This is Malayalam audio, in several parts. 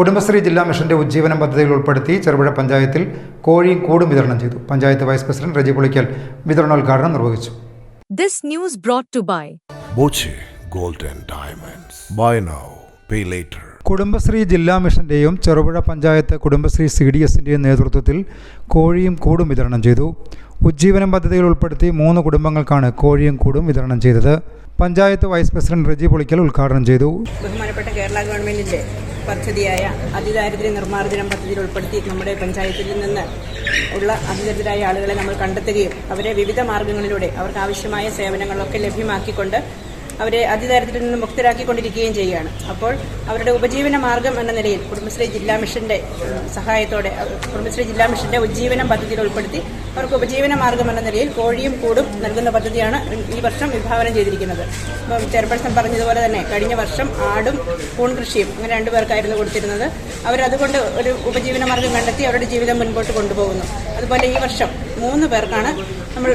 കുടുംബശ്രീ ജില്ലാ മിഷന്റെ ഉജ്ജീവനം പദ്ധതിയിൽ ഉൾപ്പെടുത്തി ചെറുപുഴ പഞ്ചായത്തിൽ കോഴിയും കൂടും വിതരണം ചെയ്തു. പഞ്ചായത്ത് വൈസ് പ്രസിഡന്റ് റജി പുളിക്കൽ വിതരണോദ്ഘാടനം നിർവഹിച്ചു. This news brought to by Boche Gold and Diamonds. Buy now, pay later. Kudumbashree ജില്ലാ മിഷന്റെയും ചെറുപുഴ പഞ്ചായത്ത് കുടുംബശ്രീ സി ഡി എസിന്റെയും നേതൃത്വത്തിൽ കോഴിയും കൂടും വിതരണം ചെയ്തു. ഉജ്ജീവനം പദ്ധതിയിൽ ഉൾപ്പെടുത്തി മൂന്ന് കുടുംബങ്ങൾക്കാണ് കോഴിയും കൂടും വിതരണം ചെയ്തത്. പഞ്ചായത്ത് വൈസ് പ്രസിഡന്റ് റജി പൊളിക്കൽ ഉദ്ഘാടനം ചെയ്തു. ബഹുമാനപ്പെട്ട കേരള ഗവൺമെന്റിന്റെ പദ്ധതിയായ അതിദാരിദ്ര്യ നിർമ്മാർജനം പദ്ധതിയിൽ ഉൾപ്പെടുത്തി നമ്മുടെ പഞ്ചായത്തിൽ നിന്ന് ഉള്ള അതിദരിദ്രരായ ആളുകളെ നമ്മൾ കണ്ടെത്തുകയും അവരെ വിവിധ മാർഗങ്ങളിലൂടെ അവർക്ക് ആവശ്യമായ സേവനങ്ങളൊക്കെ ലഭ്യമാക്കിക്കൊണ്ട് അവരെ അതിദാരിദ്ര്യത്തിൽ നിന്ന് മുക്തരാക്കിക്കൊണ്ടിരിക്കുകയും ചെയ്യുകയാണ്. അപ്പോൾ അവരുടെ ഉപജീവന മാർഗം എന്ന നിലയിൽ കുടുംബശ്രീ ജില്ലാ മിഷന്റെ സഹായത്തോടെ കുടുംബശ്രീ ജില്ലാ മിഷന്റെ ഉജ്ജീവനം പദ്ധതിയിൽ ഉൾപ്പെടുത്തി അവർക്ക് ഉപജീവന മാർഗം എന്ന നിലയിൽ കോഴിയും കൂടും നൽകുന്ന പദ്ധതിയാണ് ഈ വർഷം വിഭാവനം ചെയ്തിരിക്കുന്നത്. ഇപ്പം ചെയർപേഴ്സൺ പറഞ്ഞതുപോലെ തന്നെ കഴിഞ്ഞ വർഷം ആടും കൂൺ കൃഷിയും അങ്ങനെ രണ്ടുപേർക്കായിരുന്നു കൊടുത്തിരുന്നത്. അവരതുകൊണ്ട് ഒരു ഉപജീവന മാർഗം കണ്ടെത്തി അവരുടെ ജീവിതം മുൻപോട്ട് കൊണ്ടുപോകുന്നു. അതുപോലെ ഈ വർഷം മൂന്ന് പേർക്കാണ് നമ്മൾ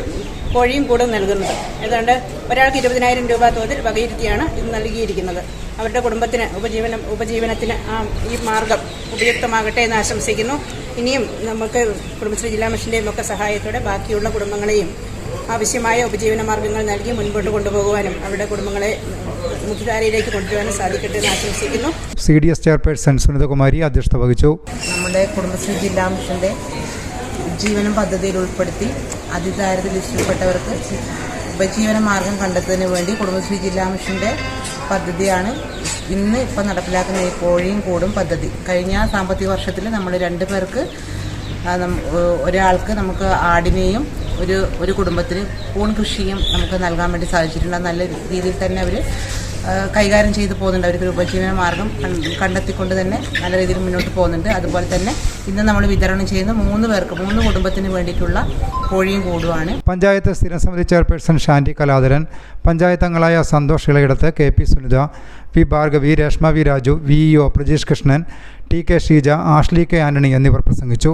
കോഴിയും കൂടും നൽകുന്നത്. ഏതാണ്ട് ഒരാൾക്ക് ഇരുപതിനായിരം രൂപ തോതിൽ വകയിരുത്തിയാണ് ഇത് നൽകിയിരിക്കുന്നത്. അവരുടെ കുടുംബത്തിന് ഉപജീവനം ഉപജീവനത്തിന് ആ ഈ മാർഗം ഉപയുക്തമാകട്ടെ എന്ന് ആശംസിക്കുന്നു. ഇനിയും നമുക്ക് കുടുംബശ്രീ ജില്ലാ മിഷന്റെയും ഒക്കെ സഹായത്തോടെ ബാക്കിയുള്ള കുടുംബങ്ങളെയും ആവശ്യമായ ഉപജീവന മാർഗങ്ങൾ നൽകി മുൻപോട്ട് കൊണ്ടുപോകുവാനും അവരുടെ കുടുംബങ്ങളെ മുഖ്യധാരയിലേക്ക് കൊണ്ടുവരാനും സാധിക്കട്ടെ എന്ന് ആശംസിക്കുന്നു. C D S chairperson Sunithakumari അധ്യക്ഷത വഹിച്ചു. നമ്മുടെ കുടുംബശ്രീ ജില്ലാ മിഷന്റെ ജീവനം പദ്ധതിയിൽ ഉൾപ്പെടുത്തി അതിദാരിദ്ര്യ ലിസ്റ്റിൽപ്പെട്ടവർക്ക് ഉപജീവന മാർഗം കണ്ടെത്തുന്നതിന് വേണ്ടി കുടുംബശ്രീ ജില്ലാ മിഷന്റെ പദ്ധതിയാണ് ഇന്ന് ഇപ്പം നടപ്പിലാക്കുന്ന ഈ കോഴിയും കൂടും പദ്ധതി. കഴിഞ്ഞ സാമ്പത്തിക വർഷത്തിൽ നമ്മൾ രണ്ട് പേർക്ക് ഒരാൾക്ക് നമുക്ക് ആടിനെയും ഒരു ഒരു കുടുംബത്തിന് പൂൺ കൃഷിയും നമുക്ക് നൽകാൻ വേണ്ടി സാധിച്ചിട്ടുണ്ട്. നല്ല രീതിയിൽ തന്നെ അവർ കൈകാര്യം ചെയ്ത് പോകുന്നുണ്ട് അവർക്ക് ഉപജീവന മാർഗം കണ്ടെത്തിക്കൊണ്ട് തന്നെ നല്ല രീതിയിൽ മുന്നോട്ട് പോകുന്നുണ്ട്. അതുപോലെ തന്നെ ഇന്ന് നമ്മൾ വിതരണം ചെയ്യുന്ന മൂന്ന് പേർക്ക് മൂന്ന് കുടുംബത്തിന് വേണ്ടിയിട്ടുള്ള കോഴിയും കൂടുവാണ്. പഞ്ചായത്ത് സ്ഥിരം സമിതി ചെയർപേഴ്സൺ ഷാൻഡി കലാധരൻ പഞ്ചായത്ത് അംഗങ്ങളായ Santhosh Elayidathu K P Sunitha V Bhargavi Reshma V Raju V E O Prajeesh Krishnan T K Sheeja Ashley K Antony എന്നിവർ പ്രസംഗിച്ചു.